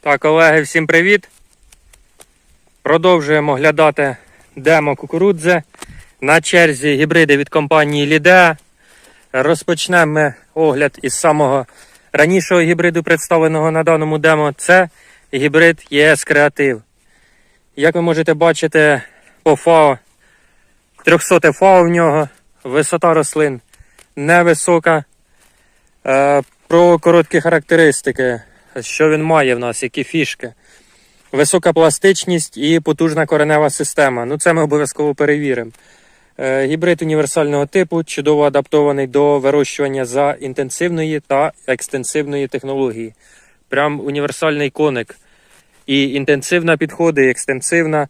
Так, колеги, всім привіт. Продовжуємо оглядати демо кукурудзи. На черзі гібриди від компанії Лідеа. Розпочнемо ми огляд із самого ранішого гібриду, представленого на даному демо. Це гібрид ЄС Креатив. Як ви можете бачити по ФАО, 300 ФАО в нього, висота рослин невисока. Е, Про короткі характеристики, що він має в нас, які фішки. Висока пластичність і потужна коренева система. Ну, це ми обов'язково перевіримо. Е, Гібрид універсального типу, чудово адаптований до вирощування за інтенсивної та екстенсивної технології. Прям універсальний коник. І інтенсивна підходить, і екстенсивна.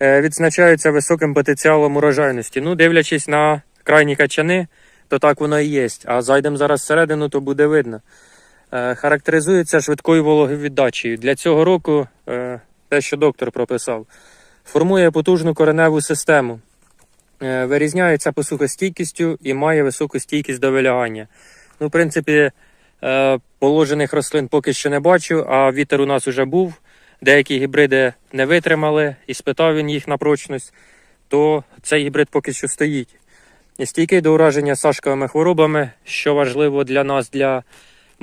Е, Відзначаються високим потенціалом урожайності. Ну, дивлячись на крайні качани, то так воно і є. А зайдемо зараз всередину, то буде видно. Е, Характеризується швидкою вологовіддачею. Для цього року е, те, що доктор прописав, формує потужну кореневу систему. Е, Вирізняється посухостійкістю і має високу стійкість до вилягання. Ну, в принципі, положених рослин поки що не бачу, а вітер у нас вже був. Деякі гібриди не витримали і спитав він їх на прочність, то цей гібрид поки що стоїть. І стійкий до ураження сашковими хворобами, що важливо для нас, для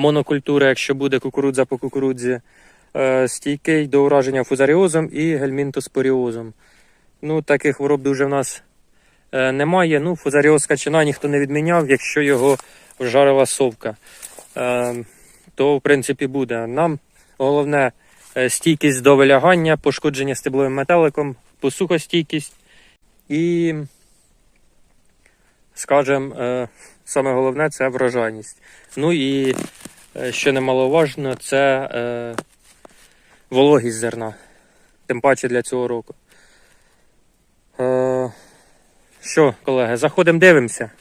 монокультури, якщо буде кукурудза по кукурудзі, Е, стійкий до ураження фузаріозом і гельмінтоспоріозом. Ну, таких хвороб дуже в нас е, немає. Ну, фузаріоз качана ніхто не відміняв, якщо його вжарила совка. Е, то, в принципі, буде. Нам головне стійкість до вилягання, пошкодження стебловим метеликом, посухостійкість і, скажімо, саме головне це врожайність. Ну і що немаловажно, це е, вологість зерна. Тим паче для цього року. Е, що, колеги, заходимо, дивимося.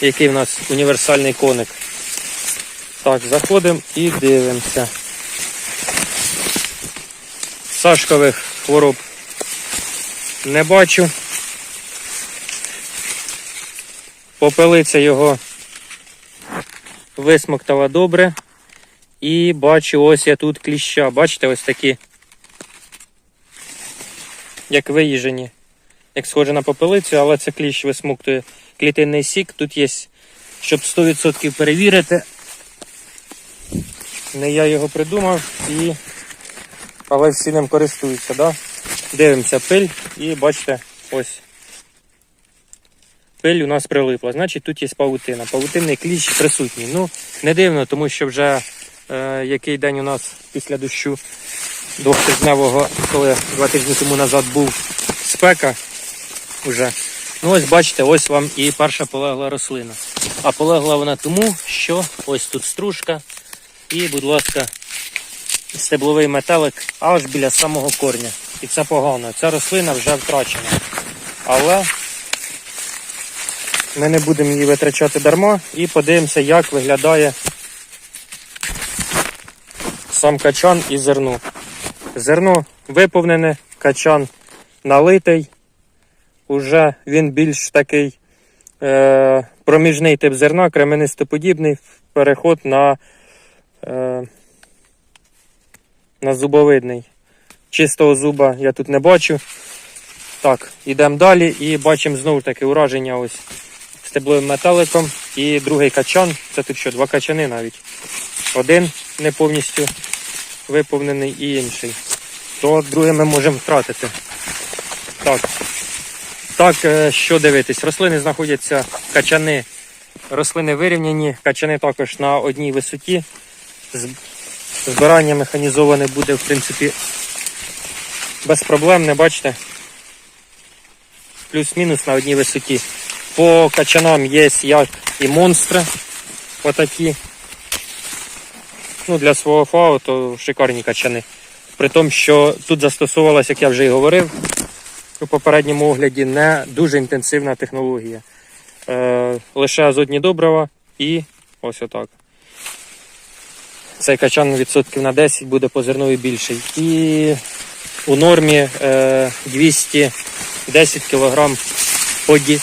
Який в нас універсальний коник. Так, заходимо і дивимося. Сашкових хвороб не бачу. Попелиця його висмоктала добре. І бачу, ось я тут кліща. Бачите, ось такі, як виїжені, як схоже на попелицю, але це кліщ висмоктує клітинний сік. Тут є, щоб 100% перевірити. Не я його придумав, і... але всі ним користуються. Да? Дивимося пиль і бачите, ось. Пиль у нас прилипла. Значить тут є павутина. Павутинний кліщ присутній. Ну, не дивно, тому що вже е, який день у нас після дощу двохтижневого, коли два тижні тому назад був спека уже. Ну ось бачите, ось вам і перша полегла рослина. А полегла вона тому, що ось тут стружка і, будь ласка, стебловий метелик аж біля самого корня. І це погано. Ця рослина вже втрачена. Але ми не будемо її витрачати дарма і подивимося, як виглядає сам качан і зерно. Зерно виповнене, качан налитий. Уже він більш такий е, проміжний тип зерна, кременистоподібний, переход на, е, на зубовидний. Чистого зуба я тут не бачу. Так, йдемо далі і бачимо знову таке ураження ось стебловим металиком. І другий качан. Це тут що, два качани навіть. Один не повністю виповнений і інший. То другий ми можемо втратити. Так. Так, е, що дивитись? Рослини знаходяться, качани, рослини вирівняні, качани також на одній висоті. Збирання механізоване буде, в принципі, без проблем, не бачите? Плюс-мінус на одній висоті. По качанам є як і монстри, отакі. Ну, для свого фау то шикарні качани. При тому, що тут застосовувалася, як я вже і говорив, у попередньому огляді не дуже інтенсивна технологія. Е, лише азотні добрива і ось отак. Цей качан відсотків на 10 буде по зернові більший. І у нормі е, 210 кг поді,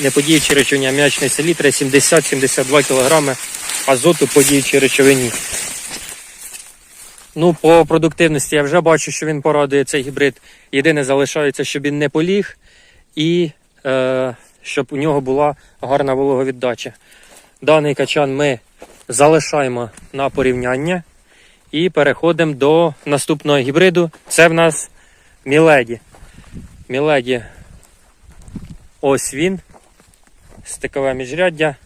не подіючі речовині, а м'ячної селітри 70-72 кг азоту по діючій речовині. Ну, по продуктивності я вже бачу, що він порадує цей гібрид. Єдине залишається, щоб він не поліг і е, щоб у нього була гарна вологовіддача. Даний качан ми залишаємо на порівняння і переходимо до наступного гібриду. Це в нас Міледі. Міледі. Ось він. Стикове міжряддя.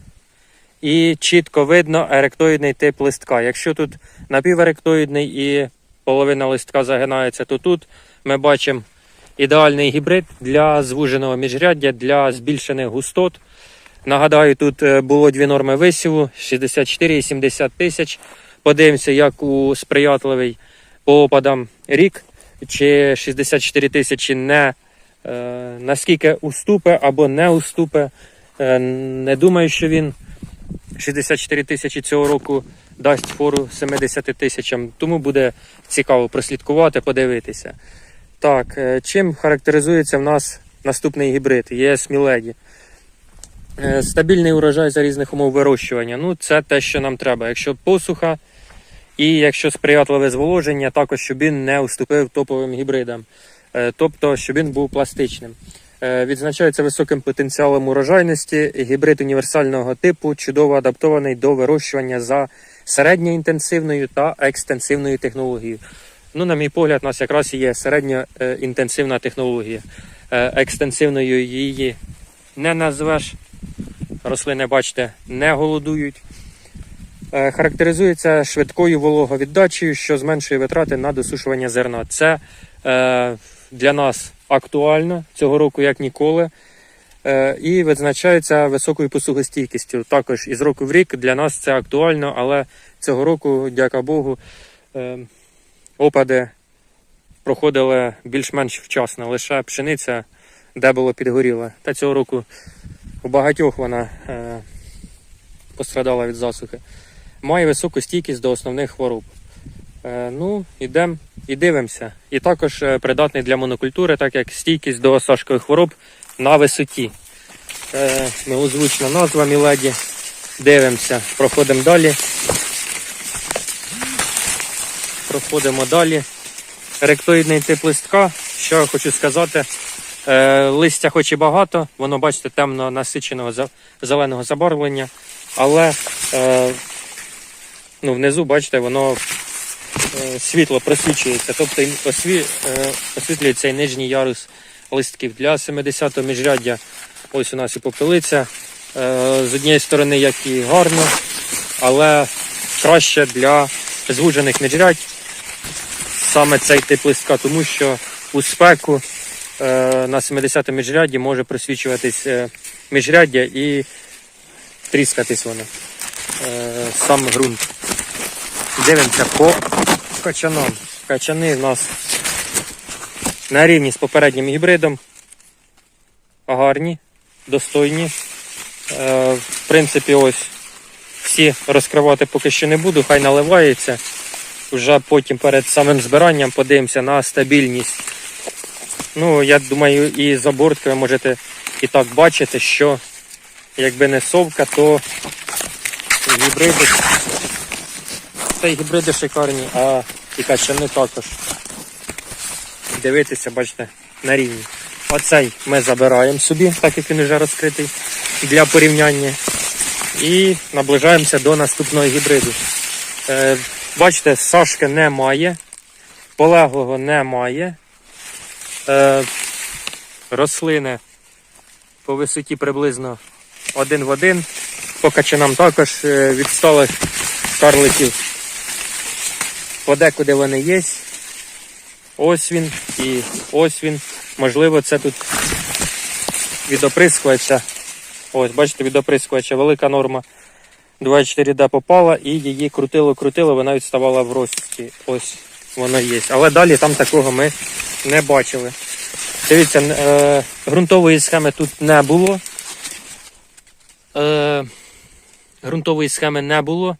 І чітко видно еректоїдний тип листка. Якщо тут напіверектоїдний і половина листка загинається, то тут ми бачимо ідеальний гібрид для звуженого міжряддя, для збільшених густот. Нагадаю, тут е, було дві норми висіву 64 і 70 тисяч. Подивимося, як у сприятливий по опадам рік, чи 64 тисячі не е, наскільки уступе або не уступе. Е, не думаю, що він 64 тисячі цього року дасть фору 70 тисячам, тому буде цікаво прослідкувати, подивитися. Так, е, чим характеризується в нас наступний гібрид ЄС Міледі? Е, Стабільний урожай за різних умов вирощування. Ну, це те, що нам треба. Якщо посуха і якщо сприятливе зволоження, також щоб він не уступив топовим гібридам. Тобто, щоб він був пластичним. Е, Відзначається високим потенціалом урожайності. Гібрид універсального типу, чудово адаптований до вирощування за середньоінтенсивною та екстенсивною технологією. Ну, на мій погляд, у нас якраз є середньоінтенсивна технологія. Е, Екстенсивною її не назвеш. Рослини, бачите, не голодують. Е, Характеризується швидкою вологовіддачею, що зменшує витрати на досушування зерна. Це е, для нас актуально цього року, як ніколи. Е, і відзначається високою посухостійкістю. Також із року в рік для нас це актуально, але цього року, дяка Богу, е, опади проходили більш-менш вчасно. Лише пшениця, де було підгоріла. Та цього року у багатьох вона е, пострадала від засухи. Має високу стійкість до основних хвороб. Е, ну, ідемо і дивимося. І також е, придатний для монокультури, так як стійкість до осашкових хвороб на висоті. Е, милозвучна назва Міледі. Дивимося, проходимо далі. Проходимо далі. Ректоїдний тип листка. Що я хочу сказати, листя хоч і багато, воно, бачите, темно насиченого зеленого забарвлення, але ну, внизу, бачите, воно світло просвічується, тобто осві, е, освітлюється і нижній ярус листків. Для 70-го міжряддя ось у нас і попелиця. Е, з однієї сторони, як і гарно, але краще для звужених міжрядь саме цей тип листка, тому що у спеку е, на 70-му міжрядді може просвічуватись е, міжряддя і тріскатись воно. Е, сам ґрунт. Дивимося по качанам. Качани в нас на рівні з попереднім гібридом. Гарні, достойні. Е, в принципі, ось всі розкривати поки що не буду, хай наливається. Вже потім перед самим збиранням подивимося на стабільність. Ну, я думаю, і з обортки ви можете і так бачити, що якби не совка, то гібриди. Та й гібриди шикарні, а і качани також. Дивитися, бачите, на рівні. Оцей ми забираємо собі, так як він вже розкритий для порівняння. І наближаємося до наступного гібриду. Е, бачите, Сашки немає, полеглого немає. Е, рослини по висоті приблизно один в один. По качанам також е, відсталих карликів. Подекуди вони є. Ось він і ось він. Можливо, це тут від. Ось, бачите, від велика норма. 24D попала і її крутило-крутило, вона відставала в рості. Ось воно є. Але далі там такого ми не бачили. Дивіться, е, ґрунтової схеми тут не було. Е, ґрунтової схеми не було.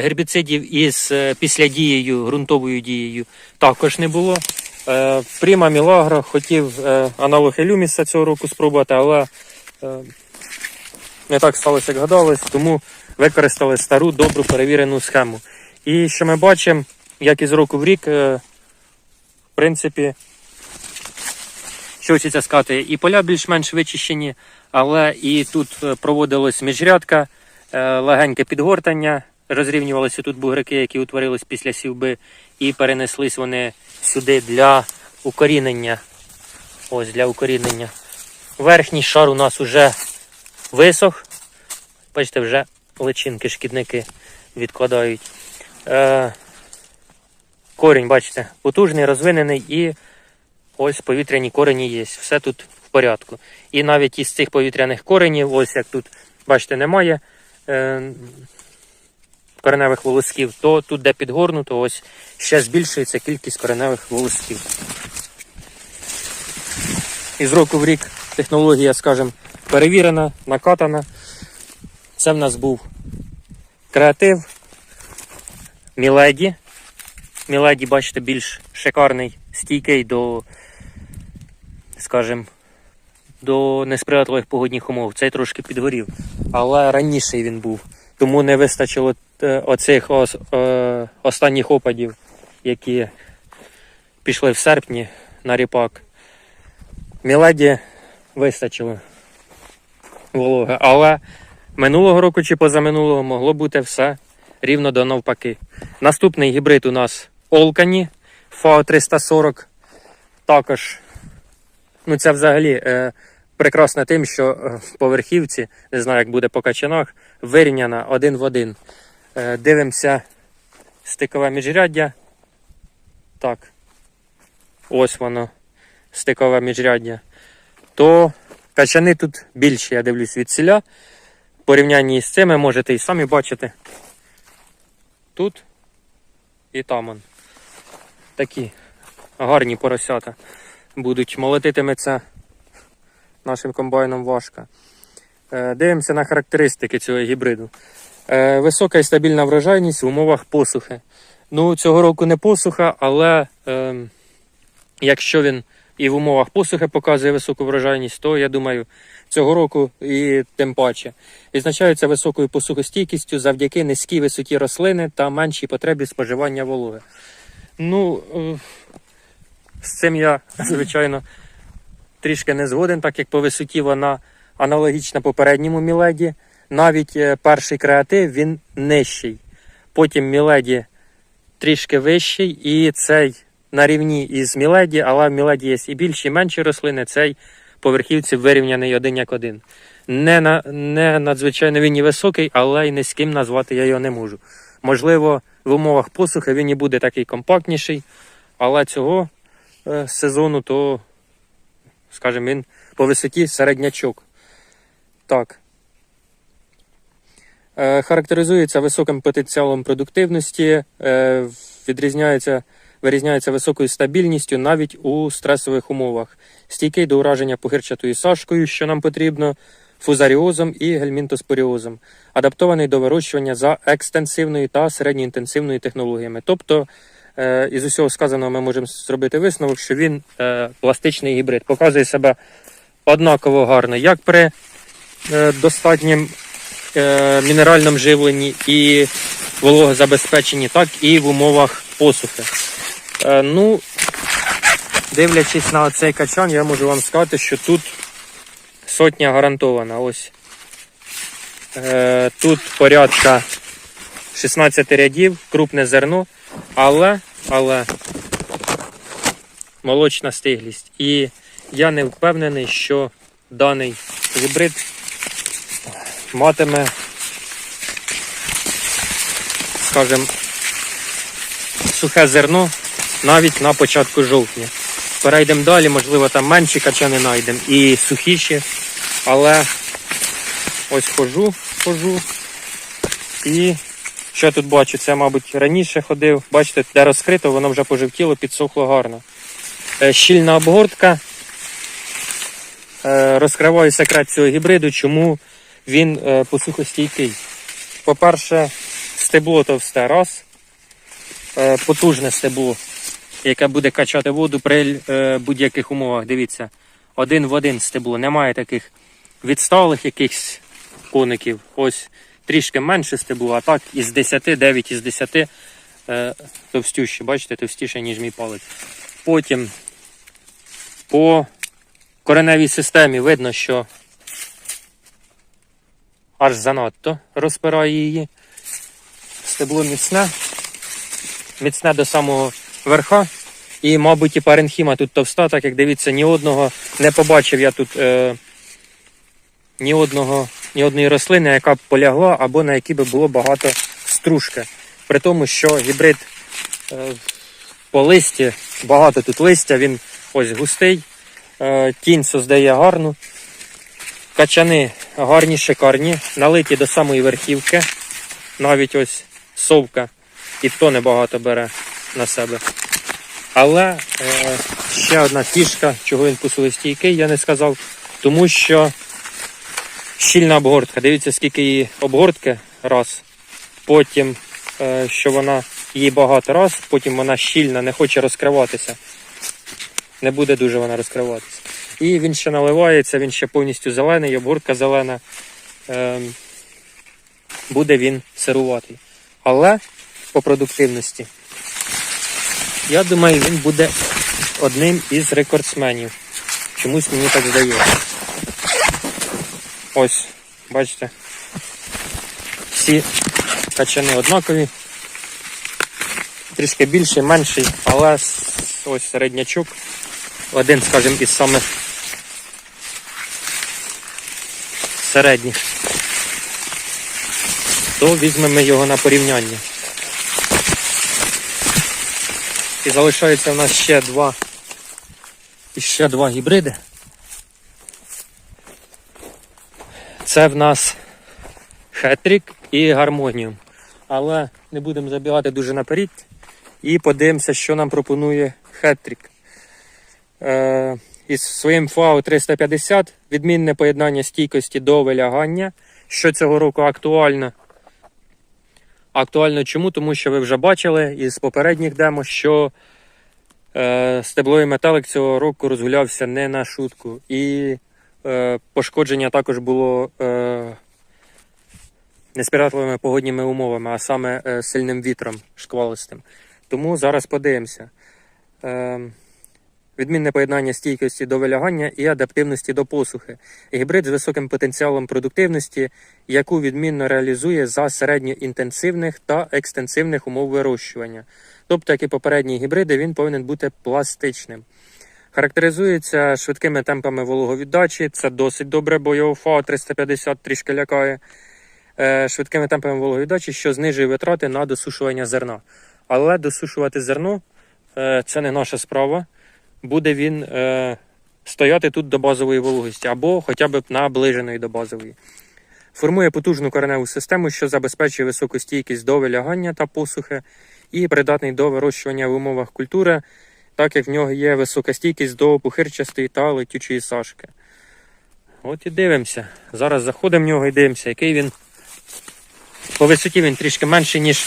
Гербіцидів із е, післядією, ґрунтовою дією також не було. Е, Пріма Мілагро хотів е, аналог Елюміса цього року спробувати, але не так сталося, як гадалось, тому використали стару добру перевірену схему. І що ми бачимо, як і з року в рік, в принципі, що хочеться сказати, і поля більш-менш вичищені, але і тут проводилось міжрядка, легеньке підгортання, розрівнювалися тут бугрики, які утворились після сівби, і перенеслись вони сюди для укорінення. Ось для укорінення. Верхній шар у нас уже висох. Бачите, вже личинки, шкідники відкладають. Е, корінь, бачите, потужний, розвинений і ось повітряні корені є. Все тут в порядку. І навіть із цих повітряних коренів, ось як тут, бачите, немає е, кореневих волосків, то тут, де підгорнуто, ось ще збільшується кількість кореневих волосків. І з року в рік технологія, скажімо, перевірена, накатана. Це в нас був креатив, Міледі. Міледі, бачите, більш шикарний, стійкий до, скажімо, до несприятливих погодних умов. Цей трошки підгорів. Але раніший він був. Тому не вистачило оцих ос, е, останніх опадів, які пішли в серпні на ріпак. Міледі вистачило вологи. Але минулого року чи позаминулого могло бути все рівно до навпаки. Наступний гібрид у нас Олкані FAO 340. Також, ну це взагалі е, прекрасно тим, що е, в поверхівці, не знаю, як буде по качанах, вирівняна один в один. Е, дивимося стикове міжряддя. Так. Ось воно, стикове міжряддя. То качани тут більші, я дивлюсь, від селя. В порівнянні з цими можете і самі бачити. Тут і там он. Такі гарні поросята будуть. Молотитиметься нашим комбайном важко. Е, Дивимося на характеристики цього гібриду. Е, Висока і стабільна врожайність в умовах посухи. Ну, цього року не посуха, але е, якщо він і в умовах посухи показує високу врожайність, то я думаю, цього року і тим паче. Відзначаються високою посухостійкістю завдяки низькій висоті рослини та меншій потребі споживання вологи. Ну, е, з цим я, звичайно, трішки не згоден, так як по висоті вона аналогічна попередньому Міледі. Навіть е, перший креатив він нижчий. Потім Міледі трішки вищий, і цей на рівні із Міледі, але в Міледі є і більші, і менші рослини. Цей по верхівці вирівняний один як один. Не, на, не надзвичайно він і високий, але й низьким назвати я його не можу. Можливо, в умовах посухи він і буде такий компактніший, але цього е, сезону, то, скажімо, він по висоті середнячок. Так. Е, Характеризується високим потенціалом продуктивності, е, відрізняється, вирізняється високою стабільністю навіть у стресових умовах, стійкий до ураження погирчатою сашкою, що нам потрібно, фузаріозом і гельмінтоспоріозом, адаптований до вирощування за екстенсивною та середньоінтенсивною технологіями. Тобто, е, із усього сказаного ми можемо зробити висновок, що він пластичний гібрид, показує себе однаково гарно, як при достатнім мінеральному живленні і вологозабезпеченні, так і в умовах посухи. Е, ну, дивлячись на цей качан, я можу вам сказати, що тут сотня гарантована. Ось е, тут порядка 16 рядів, крупне зерно, але, але молочна стиглість. І я не впевнений, що даний гібрид матиме, скажімо, сухе зерно навіть на початку жовтня. Перейдемо далі, можливо, там менші качани знайдемо і сухіші, але ось хожу, хожу. І що я тут бачу? Це, мабуть, раніше ходив. Бачите, де розкрито, воно вже пожовтіло, підсохло гарно. Е, Щільна обгортка. Е, Розкриваю секрет цього гібриду, чому він е, посухостійкий. По-перше, стебло товсте раз, е, потужне стебло, яке буде качати воду при е, будь-яких умовах. Дивіться, один в один стебло. Немає таких відсталих якихось коників. Ось трішки менше стебло, а так із 10, 9 із 10 е, товстющі, бачите, товстіше, ніж мій палець. Потім по кореневій системі видно, що аж занадто розпирає її. Стебло міцне, міцне до самого верха. І, мабуть, і паренхіма тут товста, так як дивіться, ні одного не побачив я тут е, ні одного, ні одної рослини, яка б полягла, або на якій би було багато стружки. При тому, що гібрид е, по листі, багато тут листя, він ось густий, е, тінь создає гарну. Качани гарні, шикарні, налиті до самої верхівки. Навіть ось совка і то небагато бере на себе. Але е, ще одна фішка, чого він посилостійкий, я не сказав, тому що щільна обгортка. Дивіться, скільки її обгортки раз. Потім, е, що вона її багато раз, потім вона щільна, не хоче розкриватися. Не буде дуже вона розкриватися. І він ще наливається, він ще повністю зелений, обгортка зелена. Е, буде він сируватий. Але по продуктивності я думаю, він буде одним із рекордсменів. Чомусь мені так здається. Ось, бачите. Всі качани однакові. Трішки більший, менший, але ось середнячок. Один, скажімо, із самих середніх. То візьмемо його на порівняння. І залишається в нас ще два. І ще два гібриди. Це в нас Хетрік і Гармоніум. Але не будемо забігати дуже наперед. І подивимося, що нам пропонує Хетрік. Е, із своїм FAO 350 відмінне поєднання стійкості до вилягання, що цього року актуально. Актуально чому? Тому що ви вже бачили із попередніх демо, що е, стебловий металик цього року розгулявся не на шутку. І е, пошкодження також було е, несприятливими погодніми умовами, а саме е, сильним вітром шквалистим. Тому зараз подивимося. Е, Відмінне поєднання стійкості до вилягання і адаптивності до посухи. Гібрид з високим потенціалом продуктивності, яку відмінно реалізує за середньоінтенсивних та екстенсивних умов вирощування. Тобто, як і попередні гібриди, він повинен бути пластичним. Характеризується швидкими темпами вологовіддачі. Це досить добре, бо його ФАО 350 трішки лякає. Е, Швидкими темпами вологовіддачі, що знижує витрати на досушування зерна. Але досушувати зерно е, це не наша справа буде він е, стояти тут до базової вологості або хоча б наближеної до базової. Формує потужну кореневу систему, що забезпечує високу стійкість до вилягання та посухи, і придатний до вирощування в умовах культури, так як в нього є висока стійкість до пухирчастої та летючої сашки. От і дивимося. Зараз заходимо в нього і дивимося, який він. По висоті він трішки менший, ніж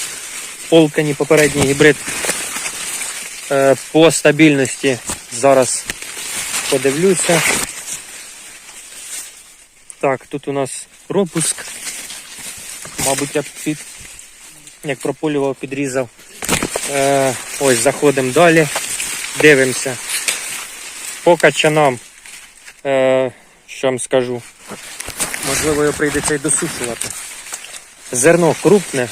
полкані попередній гібрид. Е, По стабільності зараз подивлюся. Так, тут у нас пропуск. Мабуть, я під, як прополював, підрізав. Е, ось заходимо далі, дивимося. По качанам, е, що вам скажу, можливо, його прийдеться і досушувати. Зерно крупне,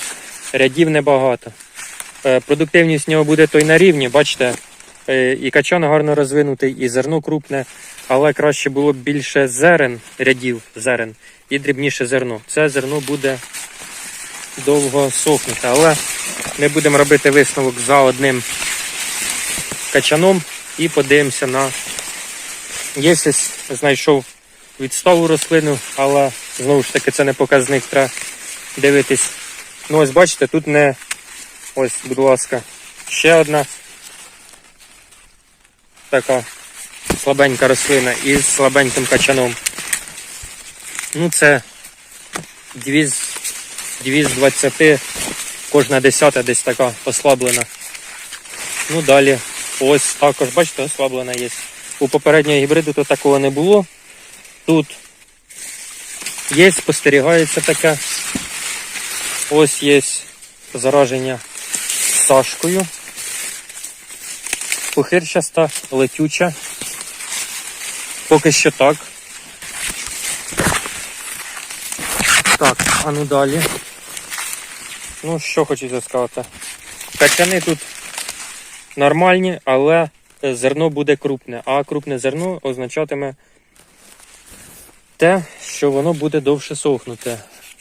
рядів небагато. Е, Продуктивність в нього буде той на рівні, бачите, е, і качан гарно розвинутий, і зерно крупне, але краще було б більше зерен, рядів зерен і дрібніше зерно. Це зерно буде довго сохнути, але ми будемо робити висновок за одним качаном і подивимося на. Є знайшов відставу рослину, але знову ж таки це не показник, треба дивитись. Ну ось бачите, тут не Ось, будь ласка, ще одна така слабенька рослина із слабеньким качаном. Ну, це дві з, дві з 20, кожна десята десь така ослаблена. Ну, далі, ось також, бачите, ослаблена є. У попереднього гібриду то такого не було. Тут є, спостерігається таке. Ось є зараження сашкою. Пухирчаста, летюча. Поки що так. Так, а ну далі. Ну, що хочеться сказати. Качани тут нормальні, але зерно буде крупне. А крупне зерно означатиме те, що воно буде довше сохнути.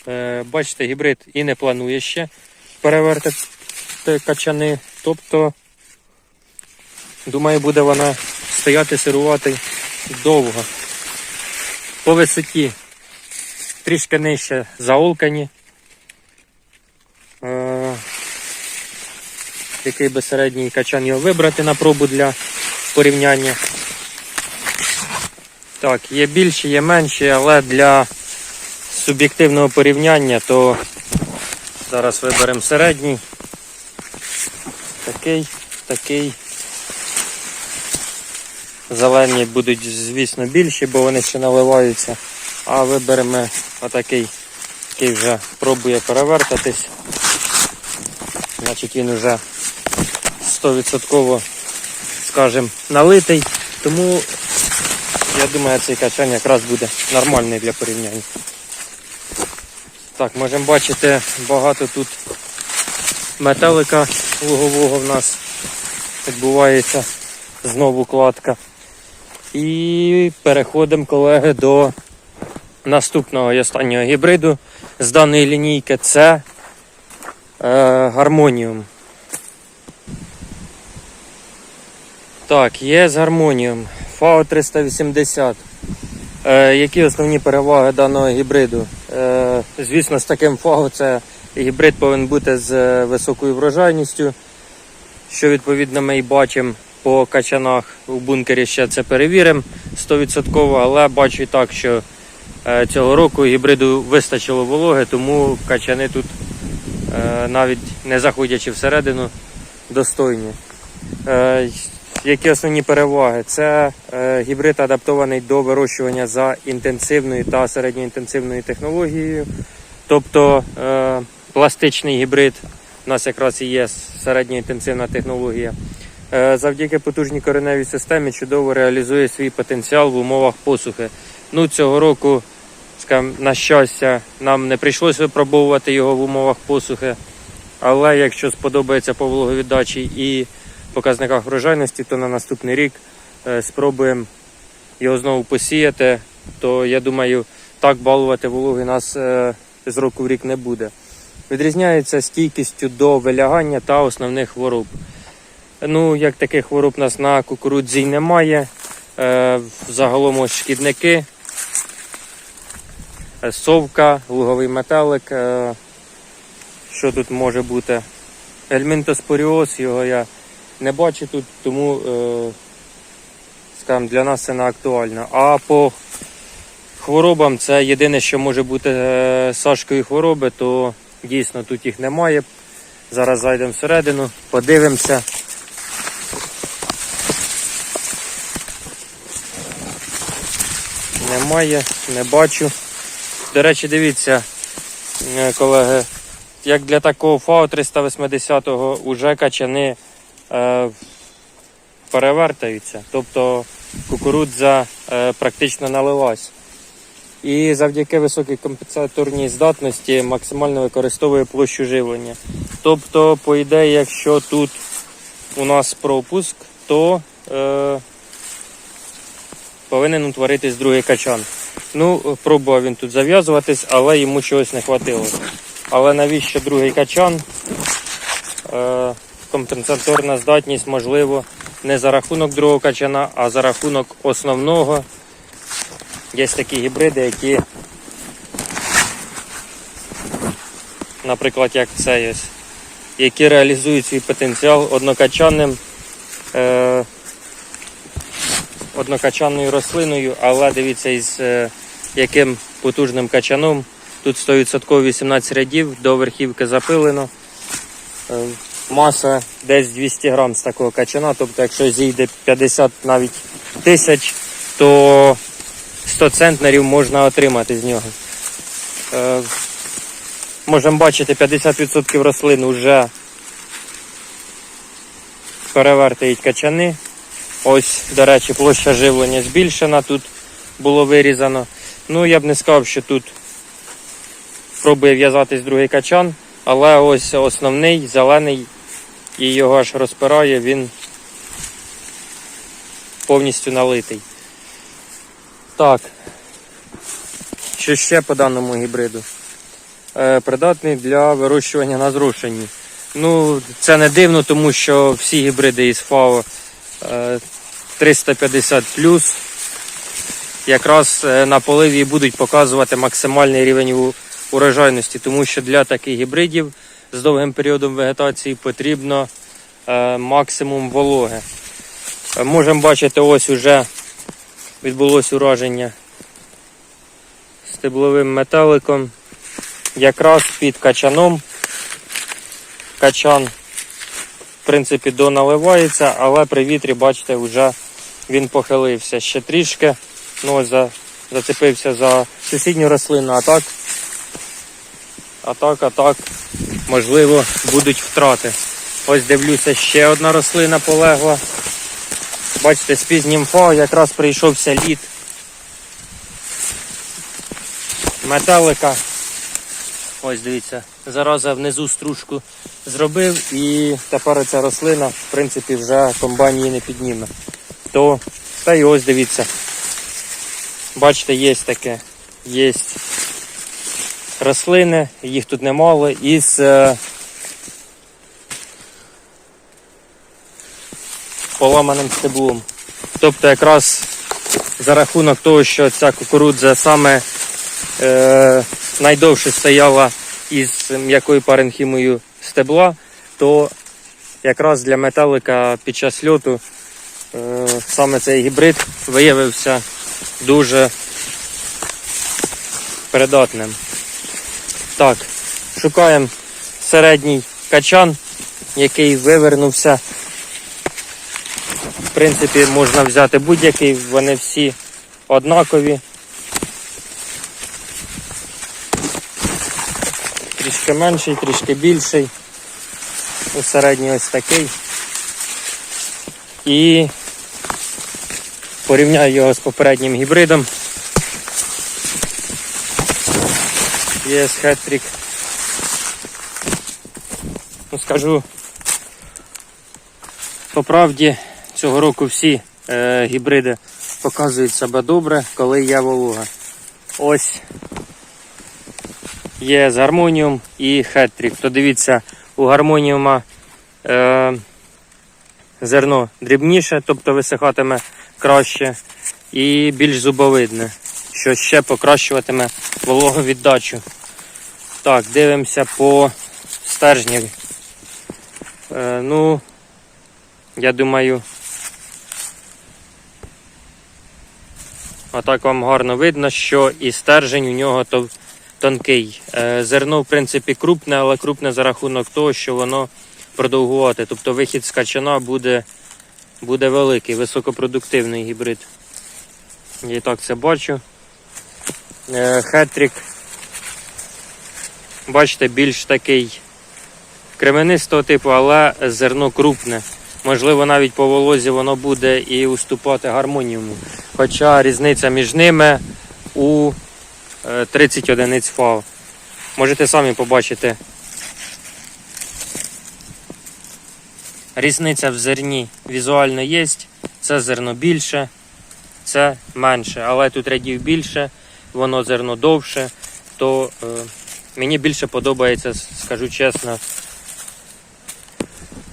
Е, бачите, гібрид і не планує ще перевертати качани. Тобто, думаю, буде вона стояти, сирувати довго. По висоті трішки нижче заолкані. Е, який би середній качан його вибрати на пробу для порівняння. Так, є більші, є менші, але для суб'єктивного порівняння, то зараз виберемо середній. Такий, такий. Зелені будуть, звісно, більші, бо вони ще наливаються. А виберемо отакий, який вже пробує перевертатись. Значить він вже 100% скажімо, налитий. Тому я думаю, цей качан якраз буде нормальний для порівняння. Так, можемо бачити, багато тут метелика лугового в нас відбувається знову кладка. І переходимо, колеги, до наступного і останнього гібриду з даної лінійки. Це е, гармоніум. Так, є з гармоніум. FAO 380. Е, які основні переваги даного гібриду? Е, звісно, з таким FAO це гібрид повинен бути з е, високою врожайністю, що відповідно ми і бачимо по качанах у бункері ще це перевіримо 100%, але бачу і так, що е, цього року гібриду вистачило вологи, тому качани тут, е, навіть не заходячи всередину, достойні. Які основні переваги? Це гібрид адаптований до вирощування за інтенсивною та середньоінтенсивною технологією. Тобто пластичний гібрид у нас якраз і є середньоінтенсивна технологія. Е, завдяки потужній кореневій системі чудово реалізує свій потенціал в умовах посухи. Ну, цього року, скажімо, на щастя, нам не прийшлося випробовувати його в умовах посухи. Але якщо сподобається по вологовіддачі і показниках врожайності, то на наступний рік е, спробуємо його знову посіяти. То я думаю, так балувати вологи нас е, з року в рік не буде. Відрізняється стійкістю до вилягання та основних хвороб. Ну, як таких хвороб у нас на кукурудзі немає. Е, Загалом шкідники, е, совка, луговий метелик. е, Що тут може бути? Ельмінтоспоріоз, його я не бачу тут, тому скажімо, для нас це не актуально. А по хворобам це єдине, що може бути сашкою хвороби, то дійсно тут їх немає. Зараз зайдемо всередину, подивимося. Немає, не бачу. До речі, дивіться, е, колеги, як для такого ФАО 380-го уже качани е, перевертаються. Тобто кукурудза е, практично налилась. І завдяки високій компенсаторній здатності максимально використовує площу живлення. Тобто, по ідеї, якщо тут у нас пропуск, то е, повинен утворитись другий качан. Ну, пробував він тут зав'язуватись, але йому чогось не хватило. Але навіщо другий качан? Е, компенсаторна здатність, можливо, не за рахунок другого качана, а за рахунок основного. Є такі гібриди, які, наприклад, як цей ось, які реалізують свій потенціал однокачанним, е, однокачанною рослиною, але дивіться, із е, яким потужним качаном. Тут 100% 18 рядів, до верхівки запилено. Е, Маса десь 200 грам з такого качана, тобто якщо зійде 50 навіть тисяч, то 100 центнерів можна отримати з нього. Е, можемо бачити, 50% рослин вже перевертають качани. Ось, до речі, площа живлення збільшена, тут було вирізано. Ну, я б не сказав, що тут пробує в'язатись другий качан, але ось основний, зелений, і його аж розпирає, він повністю налитий. Так. Що ще по даному гібриду? Е, придатний для вирощування на зрушенні. Ну, це не дивно, тому що всі гібриди із ФАО е, 350 якраз е, на поливі будуть показувати максимальний рівень урожайності, тому що для таких гібридів з довгим періодом вегетації потрібно е, максимум вологи. Е, Можемо бачити, ось уже відбулось ураження стебловим метеликом. Якраз під качаном. Качан, в принципі, доналивається, але при вітрі, бачите, вже він похилився ще трішки. Ну, за, зацепився за сусідню рослину, а так, а так, а так, можливо, будуть втрати. Ось дивлюся, ще одна рослина полегла. Бачите, з пізнім фа якраз прийшовся лід металика. Ось дивіться, зараза внизу стружку зробив і тепер ця рослина, в принципі, вже комбайн її не підніме. То, та й ось дивіться. Бачите, є таке. Є рослини, їх тут немало, із поламаним стеблом. Тобто якраз за рахунок того, що ця кукурудза саме е, найдовше стояла із м'якою паренхімою стебла, то якраз для металика під час льоту е, саме цей гібрид виявився дуже придатним. Так, шукаємо середній качан, який вивернувся. Принципі, можна взяти будь-який, вони всі однакові. Трішки менший, трішки більший. У середній ось такий. І порівняю його з попереднім гібридом. Є хетрик. Ну, скажу, по правді, цього року всі е, гібриди показують себе добре, коли є волога. Ось є з гармоніум і хетрік. То дивіться, у гармоніума е, зерно дрібніше, тобто висихатиме краще, і більш зубовидне, що ще покращуватиме вологовіддачу. Так, дивимося по стержневі. Е, ну, я думаю, отак вам гарно видно, що і стержень у нього то тонкий. Е, Зерно, в принципі, крупне, але крупне за рахунок того, що воно продовгувати. Тобто вихід з качана буде, буде великий, високопродуктивний гібрид. Я і так це бачу. Е, Хетрік, бачите, більш такий кременистого типу, але зерно крупне. Можливо, навіть по волозі воно буде і уступати гармоніуму. Хоча різниця між ними у е, 30 одиниць фау. Можете самі побачити. Різниця в зерні візуально є. Це зерно більше, це менше. Але тут рядів більше, воно зерно довше, то е, мені більше подобається, скажу чесно,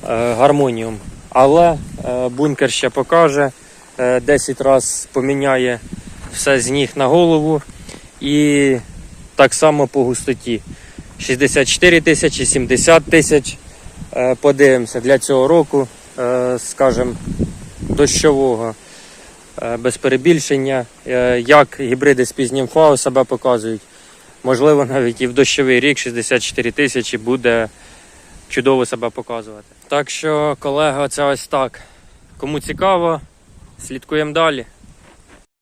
е, гармоніум. Але е, бункер ще покаже, е, 10 разів поміняє все з ніг на голову і так само по густоті. 64 тисячі, 70 тисяч. Е, Подивимося для цього року, е, скажімо, дощового, е, без перебільшення, е, як гібриди з пізнім фау себе показують. Можливо, навіть і в дощовий рік 64 тисячі буде чудово себе показувати. Так що, колега, це ось так. Кому цікаво, слідкуємо далі.